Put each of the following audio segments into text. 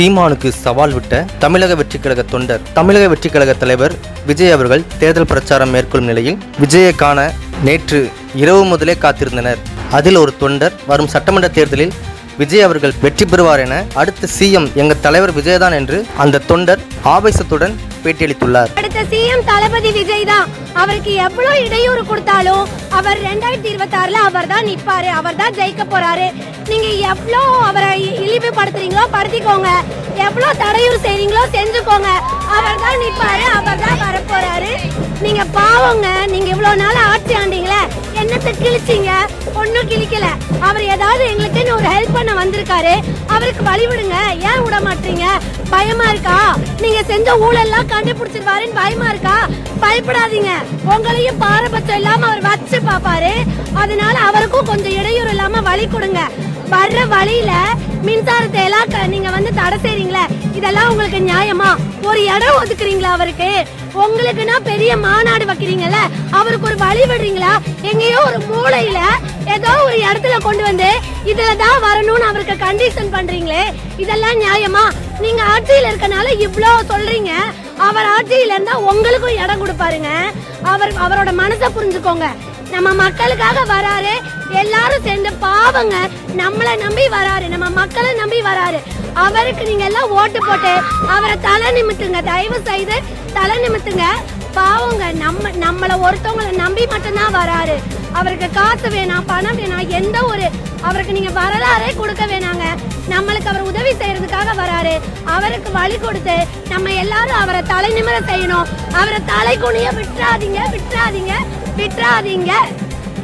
சீமானுக்கு சவால் விட்ட தமிழக வெற்றிக் கழக தொண்டர் தமிழக வெற்றிக் கழக தலைவர் விஜய் அவர்கள் தேர்தல் பிரச்சாரம் மேற்கொள்ளும் நிலையில் விஜயை காண நேற்று இரவு முதலே காத்திருந்தனர். அதில் ஒரு தொண்டர் வரும் சட்டமன்ற தேர்தலில் விஜய் அவர்கள் வெற்றி பெறுவார் என அடுத்த சிஎம் எங்க தலைவர் விஜயதான் என்று அந்த தொண்டர் ஆவேசத்துடன் பேட்டியளித்துள்ளார். அடுத்த சிஎம் தளபதி விஜய் தான். அவருக்கு எவ்வளவு இடையூறு கொடுத்தாலும் அவர் ரெண்டாயிரத்தி இருபத்தி ஆறுல அவர் தான் நிப்பாரு அவர் தான் ஜெயிக்க போறாரு. நீங்க எவ்வளோ அவரை இழிவு இழிவுபடுத்துறீங்களோ படுத்திக்கோங்க. எவ்வளோ தடையூறு செய்றீங்களோ செஞ்சுக்கோங்க. அவர் தான் நிப்பாரு அவர் தான் வரப்போறாரு. நீங்க பாவங்க நீங்க இவ்வளவு நாள் ஆட்சி ஆண்டீங்களே. என்னத்தை கிழிச்சிங்க? ஒன்னும் கிழிக்கல. அவர் ஏதாவது எங்களுக்குன்னு ஒரு ஹெல்ப் பண்ண வந்திருக்காரு. அவருக்கு வழி விடுங்க ஏன் விட மாட்டீங்க? பயமா இருக்கா? நீங்க செஞ்ச ஊழல்லாம் கண்டுபிடிச்சிருவாருன்னு பயமா இருக்கா? பயப்படாதீங்க. உங்களையும் பாரபட்சம் இல்லாம அவர் வச்சு பாப்பாரு அதனால அவருக்கும் கொஞ்சம் இடையூறு இல்லாம வழி கொடுங்க. வர்ற வழியில மின்சாரத்தை எல்லாம் நீங்க வந்து தடை செய்றீங்களே இதெல்லாம் உங்களுக்கு நியாயமா? ஒரு இடம் ஒதுக்குறீங்களா அவருக்கு? உங்களுக்குன்னா பெரிய மாநாடு வைக்கிறீங்கல்ல அவருக்கு ஒரு வழி விடுறீங்களா? எங்கேயோ ஒரு மூளையில ஏதோ ஒரு இடத்துல கொண்டு வந்து இதுலதான் வரணும்னு அவருக்கு கண்டிஷன் பண்றீங்களே இதெல்லாம் நியாயமா? நீங்க ஆட்சியில இருக்கனால இவ்ளோ சொல்றீங்க அவர் ஆட்சியில இருந்தா உங்களுக்கும் இடம் கொடுப்பாருங்க. அவர் அவரோட மனசை புரிஞ்சுக்கோங்க. நம்ம மக்களுக்காக வராரு. எல்லாரும் சேர்ந்து பாவங்க. நம்மளை நம்பி வராரு. நம்ம மக்களை நம்பி வராரு. அவருக்கு நீங்க எல்லாம் ஓட்டு போட்டு அவரை தலை நிமித்துங்க. தயவு செய்து தலை நிமித்துங்க. பாவங்க நம்ம நம்மள ஒருத்தவங்களை நம்பி மட்டும்தான் வராரு. அவருக்கு காசு வேணாம் பணம் வேணாம் எந்த ஒரு அவருக்கு நீங்க வரலாறே கொடுக்க வேணாங்க. நம்மளுக்கு அவர் உதவி செய்யறதுக்காக வராரு. அவருக்கு வழி கொடுத்து நம்ம எல்லாரும் அவரை தலை நிமிர செய்யணும். அவரை தலை குனிய விட்டுறாதீங்க விட்டுறாதீங்க விட்டுறாதீங்க.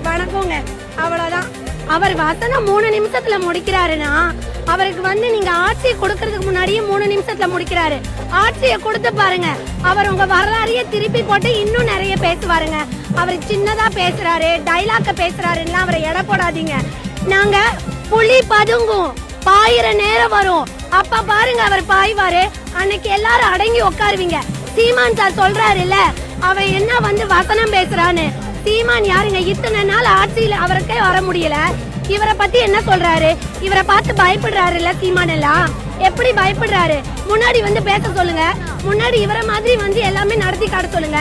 வணக்கங்க. அவ்வளவுதான். அவர் வசனம் மூணு நிமிஷத்துல முடிக்கிறாருன்னா அவருக்கு வந்து நீங்க ஆட்சியை கொடுக்கறதுக்கு முன்னாடியே மூணு நிமிஷத்துல முடிக்கிறாரு. ஆட்சியை கொடுத்து பாருங்க. அவர் உங்க வரலாறையே திருப்பி போட்டு இன்னும் நிறைய பேசுவாருங்க. அவர் சின்னதா பேசுறாரு டைலாக்க பேசுறாருன்னா அவரை எடை போடாதீங்க. நாங்க புலி பதுங்கும். பாயிர நேரம் வரும். அப்ப பாருங்க அவர் பாய்வாரு. அன்னைக்கு எல்லாரும் அடங்கி உட்காருவீங்க. சீமான் சார் சொல்றாரு இல்ல அவன் என்ன வந்து வசனம் பேசுறான்னு. சீமான் யாருங்க? இத்தனை நாள் ஆட்சியில அவருக்கே வர முடியல. இவரை பத்தி என்ன சொல்றாரு? இவரை பார்த்து பயப்படுறாரு இல்ல சீமான் எல்லாம்? எப்படி பயப்படுறாரு? முன்னாடி வந்து பேச சொல்லுங்க. முன்னாடி இவரை மாதிரி வந்து எல்லாமே நடத்தி காட்ட சொல்லுங்க.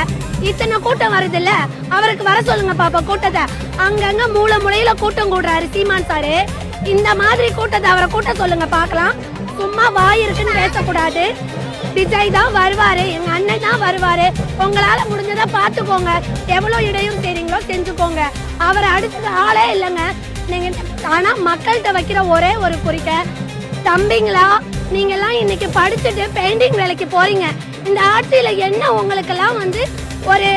இத்தனை கூட்டம் வருது இல்ல அவருக்கு வர சொல்லுங்க பாப்பா கூட்டத்தை. அங்கங்க மூல முளையில கூட்டம் கூடுறாரு சீமான் சாரு. இந்த மாதிரி கூட்டத்தை அவரை கூட்ட சொல்லுங்க பார்க்கலாம். சும்மா வாய் இருக்குன்னு பேசக்கூடாது. விஜய் தான் வருவாரு எங்க அண்ணன் தான் வருவாரு. உங்களால முடிஞ்சதா பாத்துக்கோங்க எவ்வளவு இடையும் செய்றீங்களோ செஞ்சுக்கோங்க. அவரை அடுத்தது ஆளே இல்லைங்க. நீங்க ஆனா மக்கள்கிட்ட வைக்கிற ஒரே ஒரு குறிக்கை தம்பிங்களா நீங்கெல்லாம் இன்னைக்கு படிச்சுட்டு பெயிண்டிங் வேலைக்கு போறீங்க. இந்த ஆட்சியில என்ன உங்களுக்கெல்லாம் வந்து ஒரு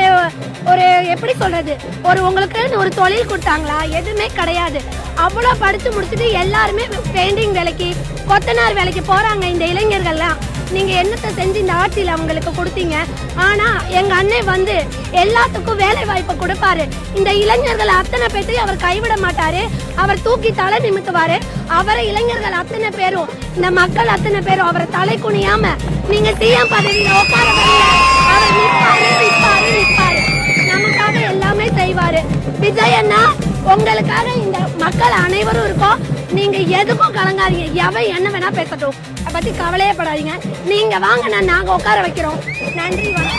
ஒரு எப்படி சொல்றது? ஒரு உங்களுக்கு ஒரு தொழில் கொடுத்தாங்களா? எதுவுமே கிடையாது. அவ்வளோ படித்து முடிச்சுட்டு எல்லாருமே பெயிண்டிங் வேலைக்கு கொத்தனார் வேலைக்கு போறாங்க இந்த இளைஞர்கள்லாம். நீங்க என்னத்தை செஞ்சு இந்த ஆட்சியில அவங்களுக்கு கொடுத்தீங்க? ஆனா எங்க அண்ணன் வந்து எல்லாத்துக்கும் வேலை வாய்ப்பு கொடுப்பாரு. இந்த இளைஞர்கள் அத்தனை பேர்த்தையும் அவர் கைவிட மாட்டாரு. அவர் தூக்கி தலை நிமித்துவாரு. அவரை இளைஞர்கள் அத்தனை பேரும் இந்த மக்கள் அத்தனை பேரும் அவரை தலை குனியாம நீங்க சிஎம் பதவியில உட்கார அவர் நிப்பாரு நிற்பாரு நிப்பாரு. நமக்காக எல்லாமே செய்வாரு. விஜய் அண்ணா உங்களுக்காக இந்த மக்கள் அனைவரும் இருக்கோம். நீங்க எதுக்கும் கலங்காதீங்க. எவன் என்ன வேணா பேசட்டும். அதை பத்தி கவலையே படாதீங்க. நீங்க வாங்க நான் நாங்க உட்கார வைக்கிறோம். நன்றி வணக்கம்.